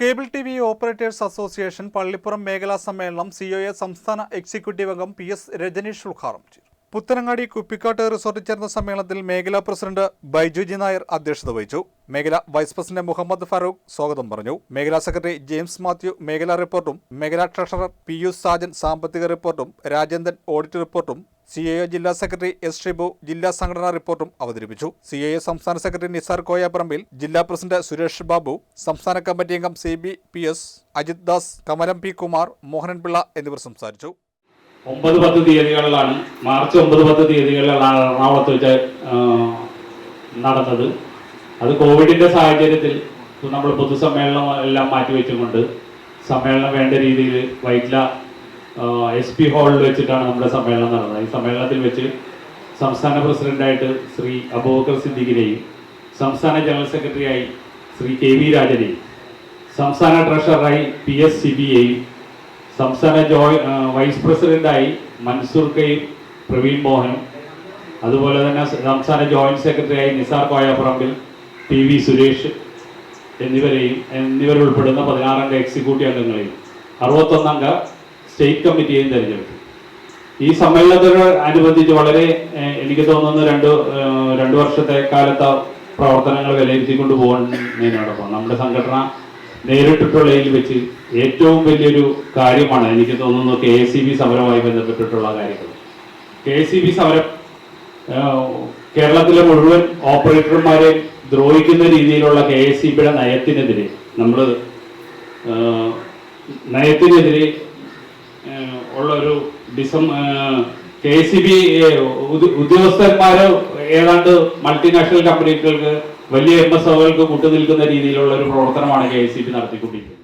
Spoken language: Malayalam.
Cable T V operators association Pallippuram മേഖലാ സമ്മേളനം സി സംസ്ഥാന എക്സിക്യൂട്ടീവ് അംഗം പി എസ് രജനീഷ് ഉദ്ഘാടനം ചെയ്തു. പുത്തനങ്ങാടി കുപ്പിക്കാട്ട് റിസോർട്ടിൽ ചേർന്ന സമ്മേളനത്തിൽ മേഖലാ പ്രസിഡന്റ് ബൈജുജി നായർ അധ്യക്ഷത വഹിച്ചു. മേഖലാ വൈസ് പ്രസിഡന്റ് മുഹമ്മദ് ഫാറൂഖ് സ്വാഗതം പറഞ്ഞു. മേഖലാ സെക്രട്ടറി ജെയിംസ് മാത്യു മേഖലാ റിപ്പോർട്ടും മേഖലാ ട്രഷറർ പി യു സാജൻ സാമ്പത്തിക റിപ്പോർട്ടും രാജേന്ദ്രൻ ഓഡിറ്റ് റിപ്പോർട്ടും സി എ ജില്ലാ സെക്രട്ടറി എസ് ഷിബു ജില്ലാ സംഘടനാ റിപ്പോർട്ടും അവതരിപ്പിച്ചു. സി എ സംസ്ഥാന സെക്രട്ടറി നിസാർ കോയാപ്പറമ്പിൽ ജില്ലാ പ്രസിഡന്റ് സുരേഷ് ബാബു സംസ്ഥാന കമ്മിറ്റി അംഗം C B P S Ajith Das Kamalam P Kumar Mohanan Pillai എന്നിവർ സംസാരിച്ചു. ഒമ്പത് പത്ത് തീയതികളിലാണ് മാർച്ച് ഒമ്പത് പത്ത് തീയതികളിലാണ് എറണാകുളത്ത് വെച്ച് നടന്നത്. അത് കോവിഡിന്റെ സാഹചര്യത്തിൽ നമ്മൾ പൊതുസമ്മേളനം എല്ലാം മാറ്റിവെച്ചുകൊണ്ട് സമ്മേളനം വേണ്ട രീതിയിൽ വൈറ്റ്ല എസ് പി ഹാളിൽ വെച്ചിട്ടാണ് നമ്മുടെ സമ്മേളനം നടന്നത്. ഈ സമ്മേളനത്തിൽ വെച്ച് സംസ്ഥാന പ്രസിഡന്റായിട്ട് ശ്രീ അബൂബക്കർ സിദ്ദിഖിനെയും സംസ്ഥാന ജനറൽ സെക്രട്ടറിയായി ശ്രീ കെ വി രാജനെയും സംസ്ഥാന ട്രഷററായി പി എസ് സിബിയെയും സംസ്ഥാന ജോയ് വൈസ് പ്രസിഡന്റായി മൻസൂർ കയും പ്രവീൺ മോഹനും അതുപോലെ തന്നെ സംസ്ഥാന ജോയിന്റ് സെക്രട്ടറിയായി നിസാർ കോയാപ്പറമ്പിൽ ടി വി സുരേഷ് എന്നിവരെയും എന്നിവരുൾപ്പെടുന്ന പതിനാറംഗ എക്സിക്യൂട്ടീവ് അംഗങ്ങളെയും. അറുപത്തൊന്നംഗ സ്റ്റേറ്റ് കമ്മിറ്റിയെയും തിരഞ്ഞെടുത്തു. ഈ സമ്മേളനത്തോട് അനുബന്ധിച്ച് വളരെ എനിക്ക് തോന്നുന്നു രണ്ട് രണ്ട് വർഷത്തെ കാലത്തെ പ്രവർത്തനങ്ങൾ വിലയിരുത്തിക്കൊണ്ട് പോകുന്നതിനോടൊപ്പം നമ്മുടെ സംഘടന നേരിട്ടിട്ടുള്ളതിൽ വെച്ച് ഏറ്റവും വലിയൊരു കാര്യമാണ് എനിക്ക് തോന്നുന്നു കെ എസ് സി ബി സമരവുമായി ബന്ധപ്പെട്ടിട്ടുള്ള കാര്യങ്ങൾ. കെ എസ് സി ബി സമരം കേരളത്തിലെ മുഴുവൻ ഓപ്പറേറ്റർമാരെ ദ്രോഹിക്കുന്ന രീതിയിലുള്ള കെ എസ് സി ബിയുടെ നയത്തിനെതിരെ നമ്മൾ നയത്തിനെതിരെ ഉള്ള ഒരു ഡിസം കെ എസ് സി ബി ഉദ്യോഗസ്ഥന്മാർ ഏതാണ്ട് മൾട്ടിനാഷണൽ കമ്പനികൾക്ക് വലിയ എം എസ് ഒകൾക്ക് കൂട്ടുനിൽക്കുന്ന രീതിയിലുള്ള ഒരു പ്രവർത്തനമാണ് കെ സി പി നടത്തിക്കൊണ്ടിരിക്കുന്നത്.